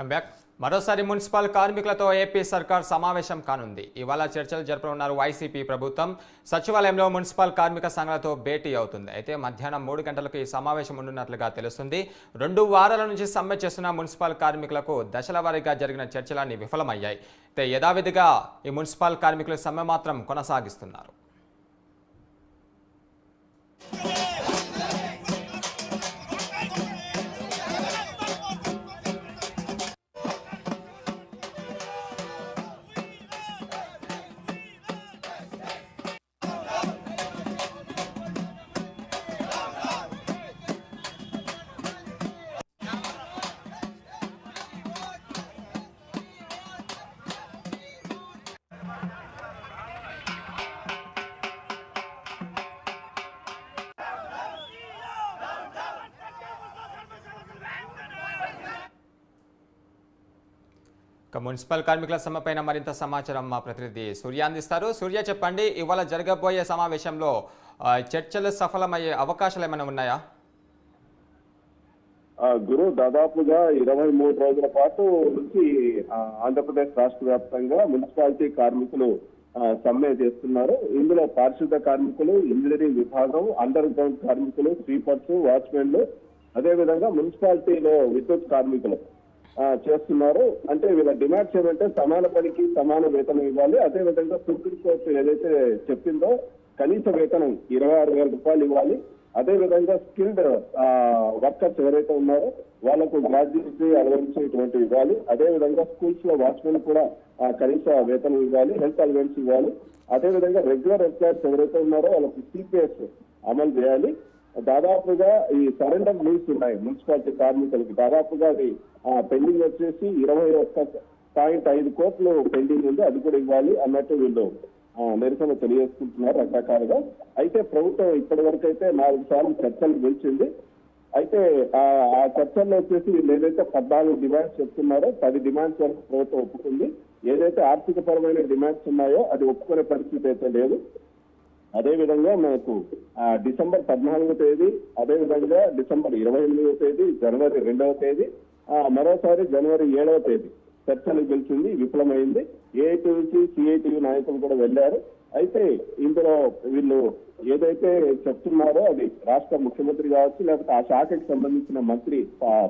Comeback మరోసారి municipal కార్మికులతో AP సర్కార్ సమావేశం కానుంది. ఇవాళ చర్చలు జరపనున్నారు వైసీపీ ప్రభుత్వం. సచివాలయంలో మున్సిపల్ కార్మిక సంఘాలతో భేటీ అవుతుంది. అయితే మధ్యాహ్నం మూడు గంటలకు ఈ సమావేశం ఉండనున్నట్లుగా తెలుస్తుంది. రెండు వారాల నుంచి సమ్మె చేస్తున్న మున్సిపల్ కార్మికులకు దశల వారీగా జరిగిన చర్చలన్నీ విఫలమయ్యాయి. అయితే యథావిధిగా ఈ మున్సిపల్ కార్మికులు సమ్మె మాత్రం కొనసాగిస్తున్నారు. మున్సిపల్ కార్మికుల సమ్మెపైన మరింత సమాచారం మా ప్రతినిధి సూర్య అందిస్తారు. సూర్య చెప్పండి ఇవాళ జరగబోయే సమావేశంలో చర్చలు సఫలమయ్యే అవకాశాలు ఏమైనా ఉన్నాయా? గురు దాదాపుగా ఇరవై మూడు రోజుల పాటు నుంచి ఆంధ్రప్రదేశ్ రాష్ట్ర వ్యాప్తంగా మున్సిపాలిటీ కార్మికులు సమ్మె చేస్తున్నారు. ఇందులో పారిశుద్ధ కార్మికులు ఇంజనీరింగ్ విభాగం అండర్ గ్రౌండ్ కార్మికులు స్వీపర్స్ వాచ్మెన్లు అదేవిధంగా మున్సిపాలిటీలో విద్యుత్ కార్మికులు. చేస్తున్నారు. అంటే వీళ్ళ డిమాండ్స్ ఏమంటే సమాన పనికి సమాన వేతనం ఇవ్వాలి. అదేవిధంగా సుప్రీంకోర్టు ఏదైతే చెప్పిందో కనీస వేతనం ఇరవై ఆరు వేల రూపాయలు ఇవ్వాలి. అదే విధంగా స్కిల్డ్ వర్కర్స్ ఎవరైతే ఉన్నారో వాళ్ళకు గ్రాడ్యుయేట్ అలవెన్స్ ఇటువంటివి ఇవ్వాలి. అదే విధంగా స్కూల్స్లో వాచ్మెన్ కూడా కనీస వేతనం ఇవ్వాలి. హెల్త్ అలవెన్స్ ఇవ్వాలి. అదే విధంగా రెగ్యులర్ ఎంప్లాయర్స్ ఎవరైతే ఉన్నారో వాళ్ళకి సిపిఎస్ అమలు చేయాలి. దాదాపుగా ఈ సరెండర్ లీవ్స్ ఉన్నాయి. మున్సిపాలిటీ కార్మికులకి దాదాపుగా అది పెండింగ్ వచ్చేసి ఇరవై ఒక్క పాయింట్ ఐదు కోట్లు పెండింగ్ ఉంది. అది కూడా ఇవ్వాలి అన్నట్టు వీళ్ళు నిరసన తెలియజేసుకుంటున్నారు రకరకాలుగా. అయితే ప్రభుత్వం ఇప్పటి వరకు అయితే నాలుగు సార్లు చర్చలు గెలిచింది అయితే ఆ ఆ చర్చల్లో వచ్చేసి వీళ్ళు ఏదైతే పద్నాలుగు డిమాండ్స్ చెప్తున్నారో పది డిమాండ్స్ వరకు ప్రభుత్వం ఒప్పుకుంది. ఏదైతే ఆర్థిక పరమైన డిమాండ్స్ ఉన్నాయో అది ఒప్పుకునే పరిస్థితి అయితే లేదు. అదే విధంగా మనకు డిసెంబర్ పద్నాలుగో తేదీ అదే విధంగా డిసెంబర్ ఇరవై ఎనిమిదవ తేదీ జనవరి రెండవ తేదీ ఆ, మరోసారి జనవరి ఏడవ తేదీ చర్చలు గెలిచింది విఫలమైంది. ఏఐటీ నుంచి నాయకులు కూడా వెళ్ళారు. అయితే ఇందులో వీళ్ళు ఏదైతే చెప్తున్నారో అది రాష్ట్ర ముఖ్యమంత్రి కావచ్చు లేకపోతే ఆ శాఖకి సంబంధించిన మంత్రి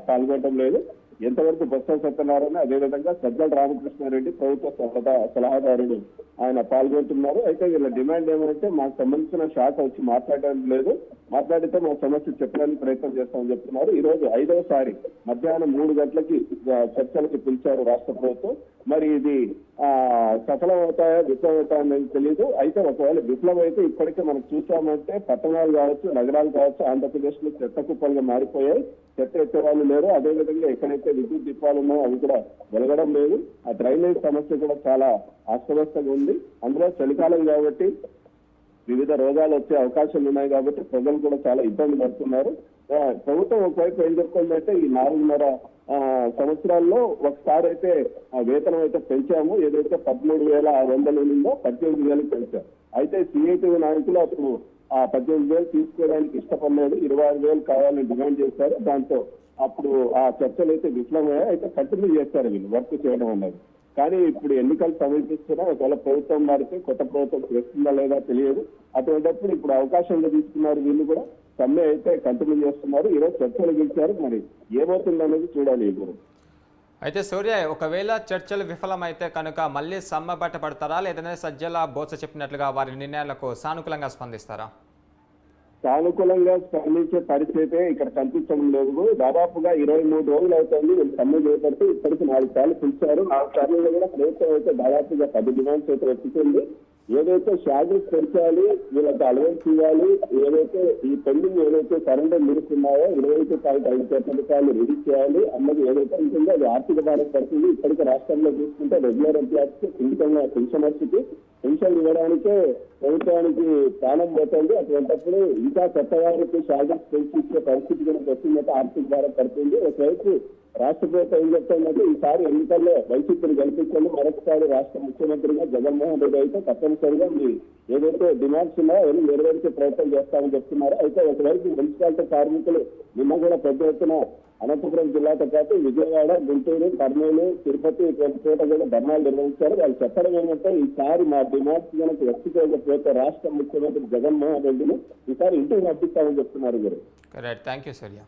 పాల్గొనడం లేదు. ఎంతవరకు బొత్స సత్యనారాయణ అదేవిధంగా సజ్జల రామకృష్ణారెడ్డి ప్రభుత్వ సలహా సలహాదారుడు ఆయన పాల్గొంటున్నారు. అయితే వీళ్ళ డిమాండ్ ఏమంటే మాకు సంబంధించిన శాఖ వచ్చి మాట్లాడడం లేదు. మాట్లాడితే మా సమస్య చెప్పడానికి ప్రయత్నం చేస్తామని చెప్తున్నారు. ఈ రోజు ఐదవసారి మధ్యాహ్నం మూడు గంటలకి చర్చలకి పిలిచారు రాష్ట్ర ప్రభుత్వం. మరి ఇది ఆ సఫలం అవుతాయా అనేది తెలియదు అయితే ఒకవేళ విఫలమైతే అయితే ఇప్పటికే మనం చూసామంటే పట్టణాలు కావచ్చు నగరాలు కావచ్చు ఆంధ్రప్రదేశ్లో చెత్త కుప్పలుగా మారిపోయాయి. చెత్త ఎత్తే వాళ్ళు లేరు. అదే విధంగా ఎక్కడైతే విద్యుత్ దీపాలు ఉన్నాయో అవి కూడా వెలగడం లేదు. ఆ డ్రైనేజ్ సమస్య కూడా చాలా అస్తవ్యస్తంగా ఉంది. అందులో చలికాలం కాబట్టి వివిధ రోగాలు వచ్చే అవకాశాలు ఉన్నాయి కాబట్టి ప్రజలు కూడా చాలా ఇబ్బంది పడుతున్నారు. ప్రభుత్వం ఒకవైపు ఏం చెప్తుందంటే ఈ నాలుగున్నర సంవత్సరాల్లో ఒకసారి అయితే వేతనం అయితే పెంచాము. ఏదైతే పదమూడు వేల ఆరు వందలు ఉందో పద్దెనిమిది వేలు పెంచాము అయితే సిఐటి నాయకులు అప్పుడు ఆ పద్దెనిమిది వేలు తీసుకోవడానికి ఇష్టపడలేదు. ఇరవై ఆరు వేలు కావాలని డిమాండ్ చేశారు. దాంతో అప్పుడు ఆ చర్చలు అయితే విఫలమయ్యాయి. అయితే కంటిన్యూ చేస్తారు వీళ్ళు. వర్క్ చేయడం అన్నది కానీ ఇప్పుడు ఎన్నికలు సమీపిస్తున్నా ఒకవేళ ప్రభుత్వం మారితే కొత్త ప్రభుత్వం వస్తుందా లేదా తెలియదు. అటువంటిప్పుడు ఇప్పుడు అవకాశంగా తీసుకున్నారు వీళ్ళు కూడా. సమ్మె అయితే కంటిన్యూ చేస్తున్నారు. ఈరోజు చర్చలు గెలిచారు. మరి ఏమవుతుంది అనేది చూడాలి ఇప్పుడు అయితే సూర్య ఒకవేళ చర్చలు విఫలమైతే కనుక మళ్ళీ సమ్మె బట్ట పడతారా? లేదంటే సజ్జల బోత్స చెప్పినట్లుగా వారి నిర్ణయాలకు సానుకూలంగా స్పందిస్తారా? సానుకూలంగా స్పందించే పరిస్థితి ఇక్కడ కనిపించడం లేదు. దాదాపుగా ఇరవై మూడు రోజులు అవుతుంది వీళ్ళు సమ్మె చేపట్టి ఇప్పటికి నాలుగు సార్లు పిలిచారు. నాలుగు సార్లు కూడా ప్రభుత్వం అయితే దాదాపుగా పది డిమాండ్స్ అయితే ఎత్తుకుంది ఏదైతే షాడీస్ పెంచాలి వీళ్ళకి అలవెన్స్ ఇవ్వాలి ఏదైతే ఈ పెండింగ్ ఏదైతే సరెండర్ లిమిట్స్ ఉన్నాయో ఇరవై ఐదు పాయింట్ ఐదు కోట్ల రూపాయలు రిలీజ్ చేయాలి. అన్నది ఏదైతే ఉంటుందో అది ఆర్థిక భారం పడుతుంది. ఇప్పటికే రాష్ట్రంలో చూసుకుంటే రెగ్యులర్ ఎంప్లాయర్స్ కిందికంగా పెన్షనర్స్కి పెన్షన్ ఇవ్వడానికే ప్రభుత్వానికి ప్రాణం పోతుంది. అటువంటిప్పుడు ఇంకా కొత్త వారికి శాలరీస్ పెంచే పరిస్థితి కనుక వచ్చిందంటే ఆర్థిక భారం పడుతుంది. ఒకవైపు రాష్ట్ర ప్రభుత్వం ఏం చెప్తుందంటే ఈసారి ఎన్నికల్లో వైసీపీని గెలిపించండి మరొకసారి రాష్ట్ర ముఖ్యమంత్రిగా జగన్మోహన్ రెడ్డి అయితే తప్పనిసరిగా మీ ఏదైతే డిమాండ్స్ ఉన్నాయో అవన్నీ నెరవేర్చే ప్రయత్నం చేస్తామని చెప్తున్నారు. అయితే ఒకవైపు మున్సిపాలిటీ కార్మికులు నిన్న కూడా పెద్ద ఎత్తున అనంతపురం జిల్లాతో పాటు విజయవాడ గుంటూరు కర్నూలు తిరుపతి ఇటువంటి చోట కూడా ధర్నాలు నిర్వహించారు. వాళ్ళు చెప్పడం ఏంటంటే ఈసారి మా డిమాండ్స్ కనుక వ్యక్తిగత రాష్ట్ర ముఖ్యమంత్రి జగన్మోహన్ రెడ్డిని ఈసారి ఇంటికి పంపిస్తామని చెప్తున్నారు మీరు థ్యాంక్ యూ సూర్య